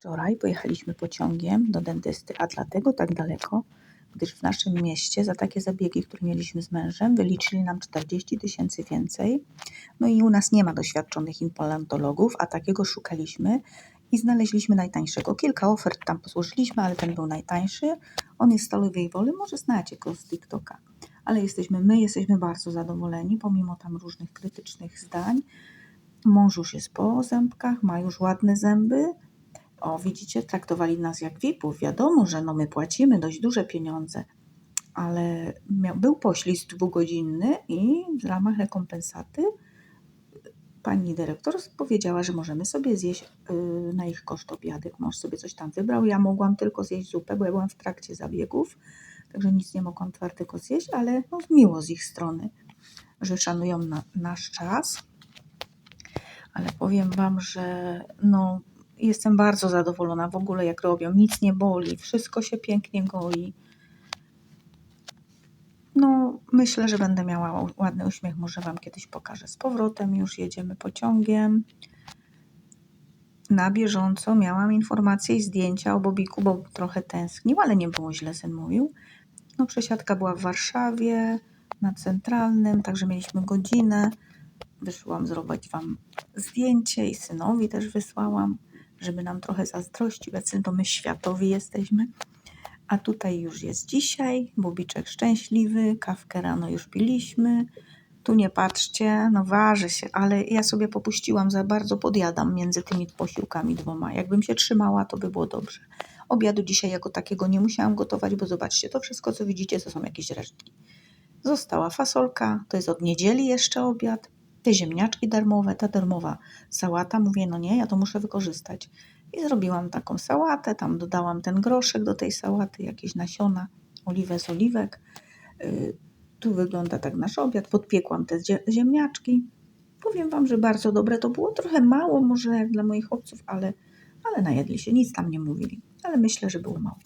Wczoraj pojechaliśmy pociągiem do dentysty, a dlatego tak daleko, gdyż w naszym mieście za takie zabiegi, które mieliśmy z mężem, wyliczyli nam 40 tysięcy więcej. No i u nas nie ma doświadczonych implantologów, a takiego szukaliśmy i znaleźliśmy najtańszego. Kilka ofert tam posłużyliśmy, ale ten był najtańszy. On jest Stalowej Woli, może znacie go z TikToka. Ale jesteśmy, my jesteśmy bardzo zadowoleni, pomimo tam różnych krytycznych zdań. Mąż już jest po zębkach, ma już ładne zęby. O, widzicie, traktowali nas jak VIP-ów. Wiadomo, że no my płacimy dość duże pieniądze, ale miał, był poślizg dwugodzinny i w ramach rekompensaty pani dyrektor powiedziała, że możemy sobie zjeść yy, na ich koszt obiadek. Mąż sobie coś tam wybrał. Ja mogłam tylko zjeść zupę, bo ja byłam w trakcie zabiegów, także nic nie mogłam twardego zjeść, ale no, miło z ich strony, że szanują na, nasz czas. Ale powiem Wam, że no, jestem bardzo zadowolona w ogóle jak robią. Nic nie boli, wszystko się pięknie goi. No, myślę, że będę miała ładny uśmiech. Może Wam kiedyś pokażę. Z powrotem już jedziemy pociągiem. Na bieżąco miałam informacje i zdjęcia o Bobiku, bo trochę tęsknił, ale nie było źle, syn mówił. No, przesiadka była w Warszawie, na centralnym, także mieliśmy godzinę. Wyszłam zrobić Wam zdjęcie i synowi też wysłałam, żeby nam trochę zazdrościł, jacy to my światowi jesteśmy. A tutaj już jest dzisiaj, Bobiczek szczęśliwy, kawkę rano już piliśmy. Tu nie patrzcie, no waży się, ale ja sobie popuściłam, za bardzo podjadam między tymi posiłkami dwoma. Jakbym się trzymała, to by było dobrze. Obiadu dzisiaj jako takiego nie musiałam gotować, bo zobaczcie, to wszystko co widzicie to są jakieś resztki. Została fasolka, to jest od niedzieli jeszcze obiad. Te ziemniaczki darmowe, ta darmowa sałata. Mówię, no nie, ja to muszę wykorzystać. I zrobiłam taką sałatę, tam dodałam ten groszek do tej sałaty, jakieś nasiona, oliwę z oliwek. Yy, tu wygląda tak nasz obiad. Podpiekłam te zie- ziemniaczki. Powiem Wam, że bardzo dobre to było. Trochę mało może dla moich chłopców, ale, ale najedli się, nic tam nie mówili. Ale myślę, że było mało.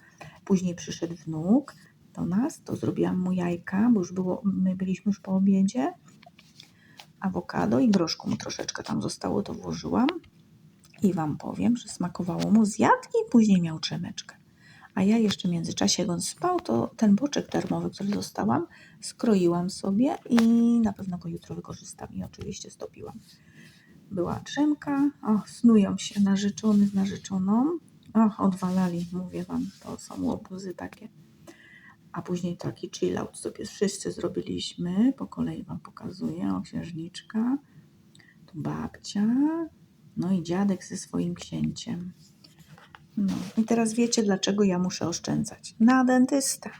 Później przyszedł wnuk do nas, to zrobiłam mu jajka, bo już było, my byliśmy już po obiedzie. Awokado i groszku mu troszeczkę tam zostało, to włożyłam. I Wam powiem, że smakowało mu, zjadł i później miał trzemeczkę. A ja jeszcze w międzyczasie, jak on spał, to ten boczek darmowy, który dostałam, skroiłam sobie i na pewno go jutro wykorzystam i oczywiście stopiłam. Była drzemka, och, snują się narzeczony z narzeczoną. Och, odwalali, mówię Wam, to są łobuzy takie. A później taki chill out sobie wszyscy zrobiliśmy. Po kolei Wam pokazuję. O, księżniczka, tu babcia, no i dziadek ze swoim księciem. No i teraz wiecie, dlaczego ja muszę oszczędzać. Na dentystę.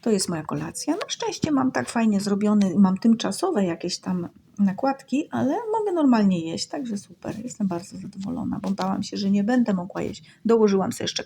To jest moja kolacja. Na szczęście mam tak fajnie zrobiony, mam tymczasowe jakieś tam nakładki, ale mogę normalnie jeść, także super. Jestem bardzo zadowolona, bo bałam się, że nie będę mogła jeść. Dołożyłam sobie jeszcze